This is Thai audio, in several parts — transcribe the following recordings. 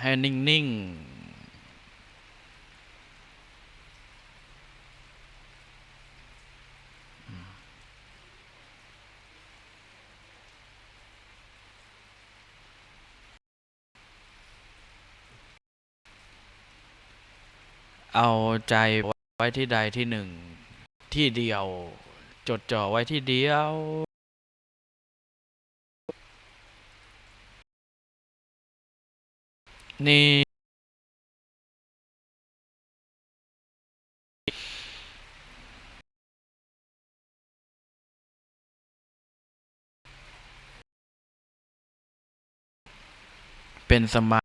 ให้นิ่ง ๆ เอาใจไว้ที่ใดที่หนึ่งที่เดียว จดจ่อไว้ที่เดียว นี่ เป็นสมา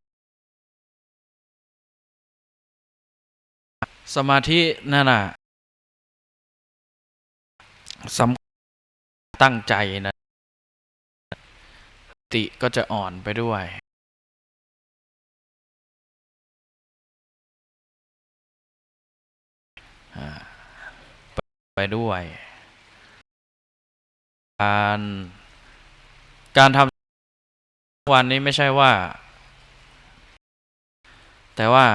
สมาธินั่นน่ะสำตั้งใจนะ ติก็จะอ่อนไปด้วย ไปด้วย การการทำวันนี้ไม่ใช่ว่า แต่ว่า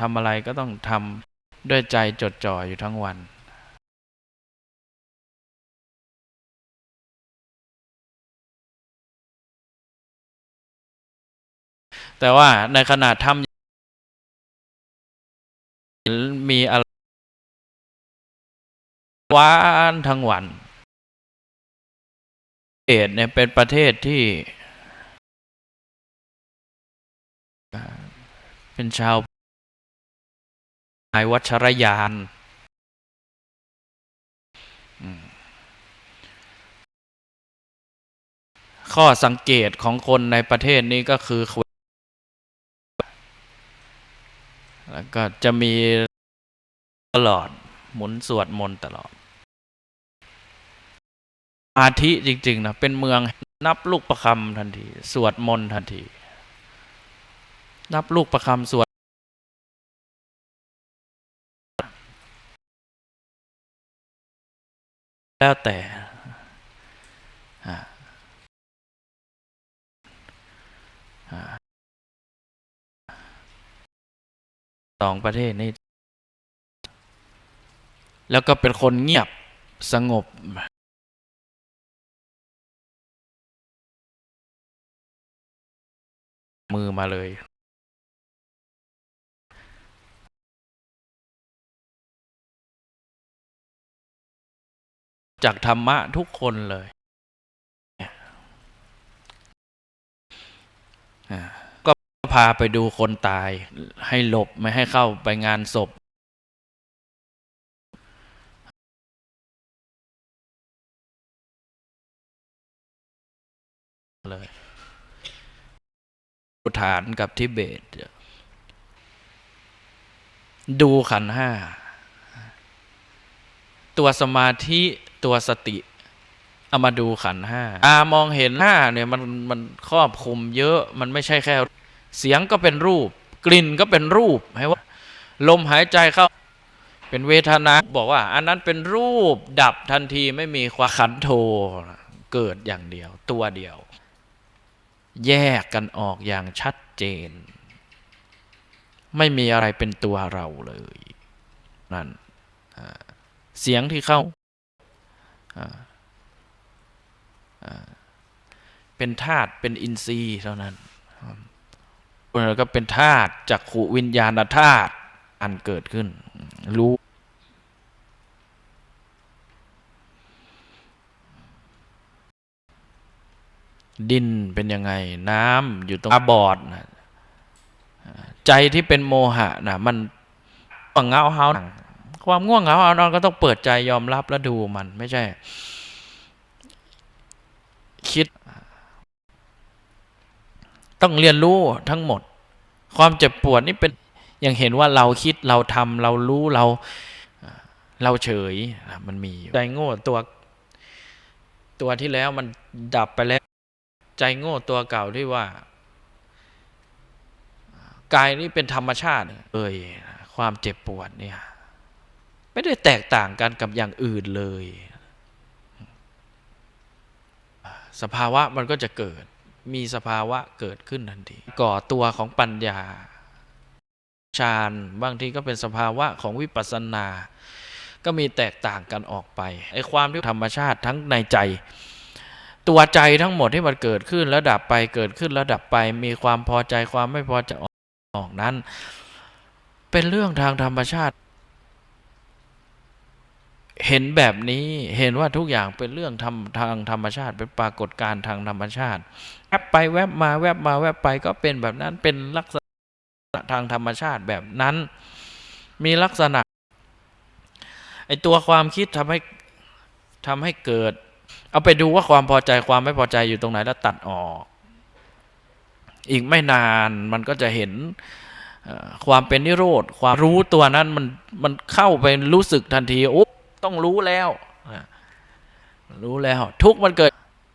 ทำอะไรก็ต้องทำด้วยใจจดจ่ออยู่ทั้งวันแต่ว่าในขณะทำมีอะไร วานทั้งวันเอตเนี่ยเป็นประเทศที่ เป็นชาวไอวัชรยานข้อสังเกตของคนในประเทศนี้ก็คือ แล้วก็จะมีตลอด หมุนสวดมนต์ตลอด อาทิจริง ๆ นะ เป็นเมืองนับลูกประคำทันที สวดมนต์ทันที นับลูกประคำสวดแล้วแต่สองประเทศนี้ แล้วก็เป็นคนเงียบสงบ มือมาเลย จากธรรมะทุกคนเลย ก็พาไปดูคนตายให้หลบไม่ให้เข้าไปงานศพ อุทานกับทิเบต ดูขันห้า ตัวสมาธิตัวสติเอามาดูขันห้าตามองเห็นห้าเนี่ยมันมันครอบคลุมเยอะมันไม่ใช่แค่ เสียงก็เป็นรูป กลิ่นก็เป็นรูปให้ว่า ลมหายใจเข้า เป็นเวทนาบอกว่า อันนั้นเป็นรูปดับทันทีไม่มีความขันโทเกิดอย่างเดียว ตัวเดียว แยกกันออกอย่างชัดเจน ไม่มีอะไรเป็นตัวเราเลย นั่นเสียงที่เข้าอ่าอ่าเป็นธาตุเป็นอินทรีย์เท่านั้นแล้วก็เป็นธาตุจากขูวิญญาณธาตุอันเกิดขึ้น รู้ ดินเป็นยังไง น้ำอยู่ตรงตาบอดนะใจที่เป็นโมหะนะมันง่วงเหงาเฮาความง่วงเหงาเอานอนก็ต้องเปิดใจยอมรับและดูมันไม่ใช่ คิด ต้องเรียนรู้ทั้งหมด ความเจ็บปวดนี่เป็นยังเห็นว่าเราคิดเราทำเรารู้เราเราเฉยนะมันมีอยู่ใจโง่ตัว ตัวที่แล้วมันดับไปแล้ว ใจโง่ตัวเก่าที่ว่ากายนี้เป็นธรรมชาติ เอ่ยความเจ็บปวดเนี่ยไม่ได้แตกต่างกันกับอย่างอื่นเลย สภาวะมันก็จะเกิด มีสภาวะเกิดขึ้นทันที ก่อตัวของปัญญาฌานบางทีก็เป็นสภาวะของวิปัสสนา ก็มีแตกต่างกันออกไปไอ้ความที่ธรรมชาติทั้งในใจ ตัวใจทั้งหมดที่มันเกิดขึ้นแล้วดับไปเกิดขึ้นแล้วดับไป มีความพอใจความไม่พอใจออกนั้น เป็นเรื่องทางธรรมชาติ เห็นแบบนี้เห็นว่าทุกอย่างเป็นเรื่องทำทางธรรมชาติ เป็นปรากฏการณ์ทางธรรมชาติแวบไปแวบมาแวบมาแวบไปก็เป็นแบบนั้นเป็นลักษณะทางธรรมชาติแบบนั้น มีลักษณะไอตัวความคิดทำให้ทำให้เกิด เอาไปดูว่าความพอใจความไม่พอใจอยู่ตรงไหนแล้วตัดออก อีกไม่นานมันก็จะเห็นความเป็นนิโรธ ความรู้ตัวนั้นมันมันเข้าไปรู้สึกทันทีโอ้ต้องรู้แล้วรู้แล้ว ทุกข์มันเกิด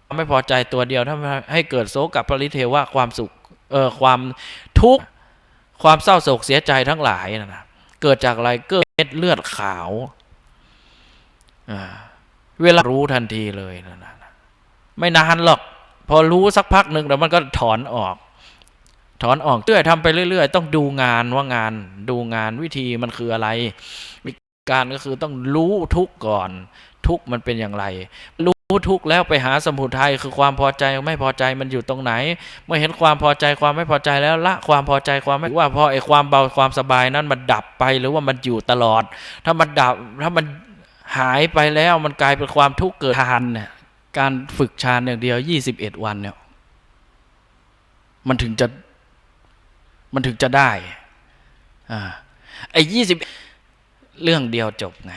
ความไม่พอใจตัวเดียวถ้าให้เกิดโศกับปริเทวะความสุขเออความทุกข์ความเศร้าโศกเสียใจทั้งหลายนะนะเกิดจากอะไรเกิดเม็ดเลือดขาวอ่า เวลารู้ทันทีเลยนะนะนะไม่นานหรอก พอรู้สักพักหนึ่งเดี๋ยวมันก็ถอนออก ถอนออกเรื่อยทำไปเรื่อย ๆ ต้องดูงานว่างาน ดูงานวิธีมันคืออะไรวิธีการก็คือต้องรู้ทุกก่อน ทุกมันเป็นอย่างไร รู้ทุกแล้วไปหาสมุทัยคือความพอใจไม่พอใจมันอยู่ตรงไหน เมื่อเห็นความพอใจความไม่พอใจแล้วละความพอใจความไม่ว่าพอไอ้ความเบาความสบายนั้นมันดับไปหรือว่ามันอยู่ตลอด ถ้ามันดับถ้ามัน หายไปแล้วมันกลายเป็นความทุกข์เกิดฌานเนี่ยการฝึกฌานอย่างเดียวยี่สิบเอ็ดวันเนี่ยมันถึงจะมันถึงจะได้อ่าไอ้ยี่สิบเรื่องเดียวจบไง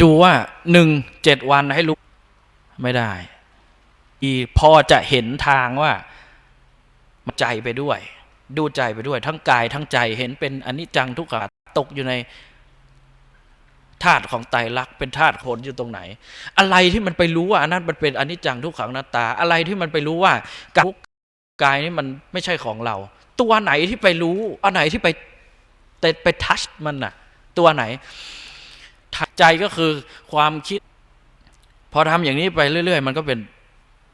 ดูว่าหนึ่งเจ็ดวันให้รู้ไม่ได้ อีพอจะเห็นทางว่าใจไปด้วย ดูใจไปด้วย ทั้งกายทั้งใจเห็นเป็นอนิจจังทุกขาตกอยู่ใน ธาตุของไตรลักษณ์เป็นธาตุผลอยู่ตรงไหน อะไรที่มันไปรู้ว่าอันนั้นมันเป็นอนิจจังทุกขังนัตตา อะไรที่มันไปรู้ว่ากายนี่มันไม่ใช่ของเรา ตัวไหนที่ไปรู้อันไหนที่ไปแต่ไปทัชมันน่ะ ตัวไหนทัชใจก็คือความคิด พอทำอย่างนี้ไปเรื่อย ๆ มันก็เป็น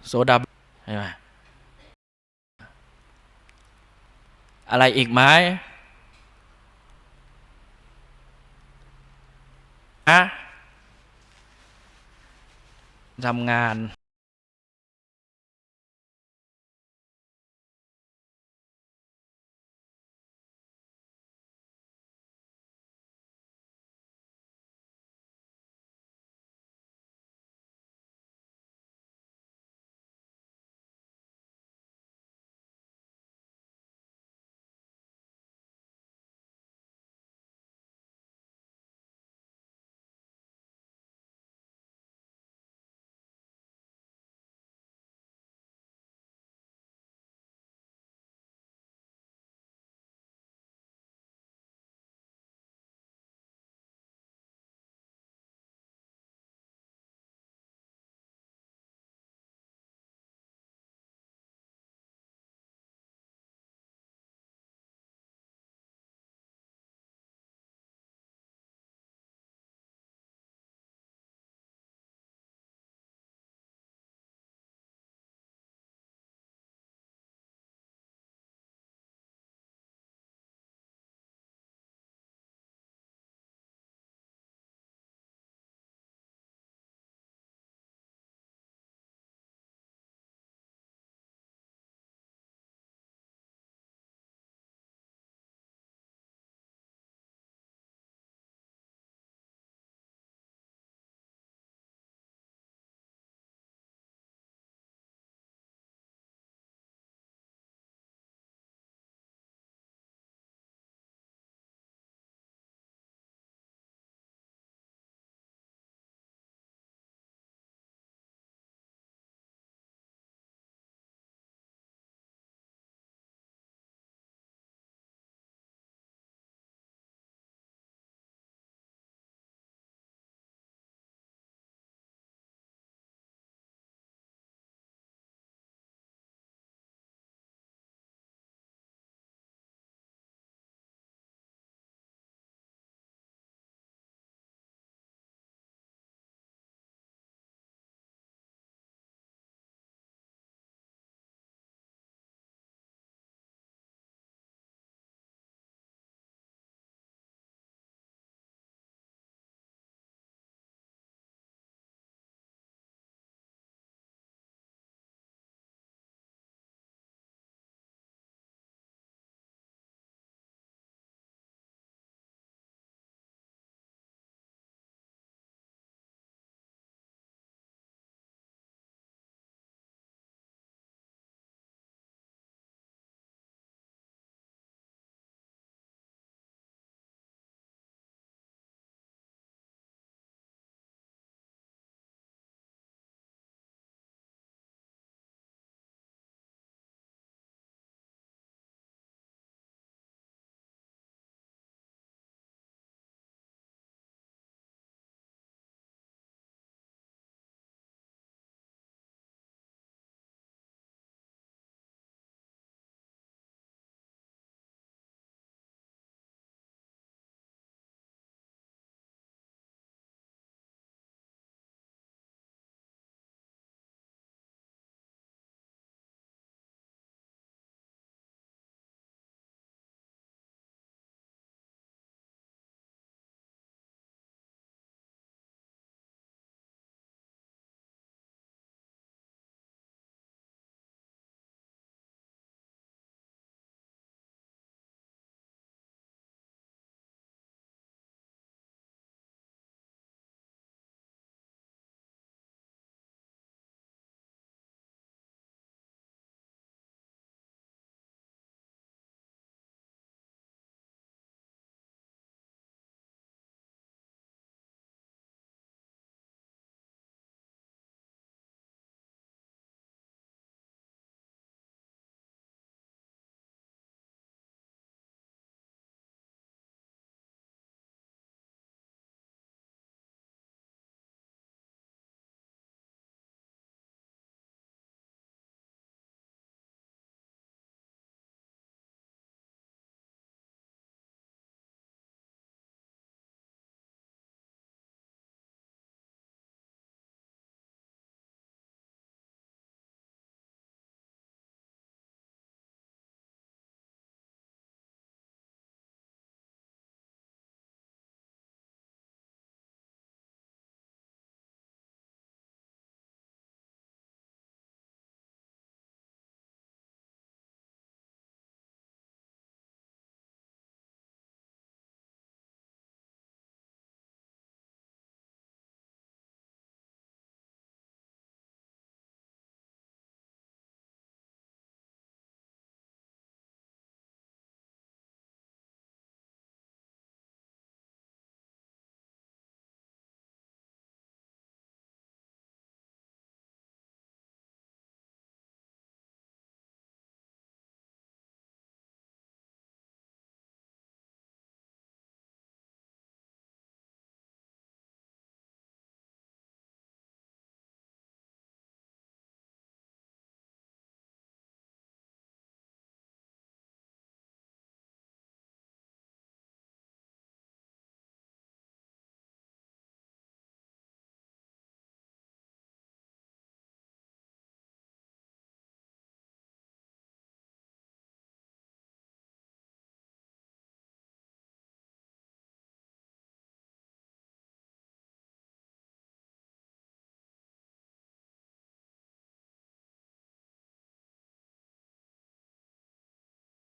โซดาใช่ไหมอะไรอีกไหม อะทำงาน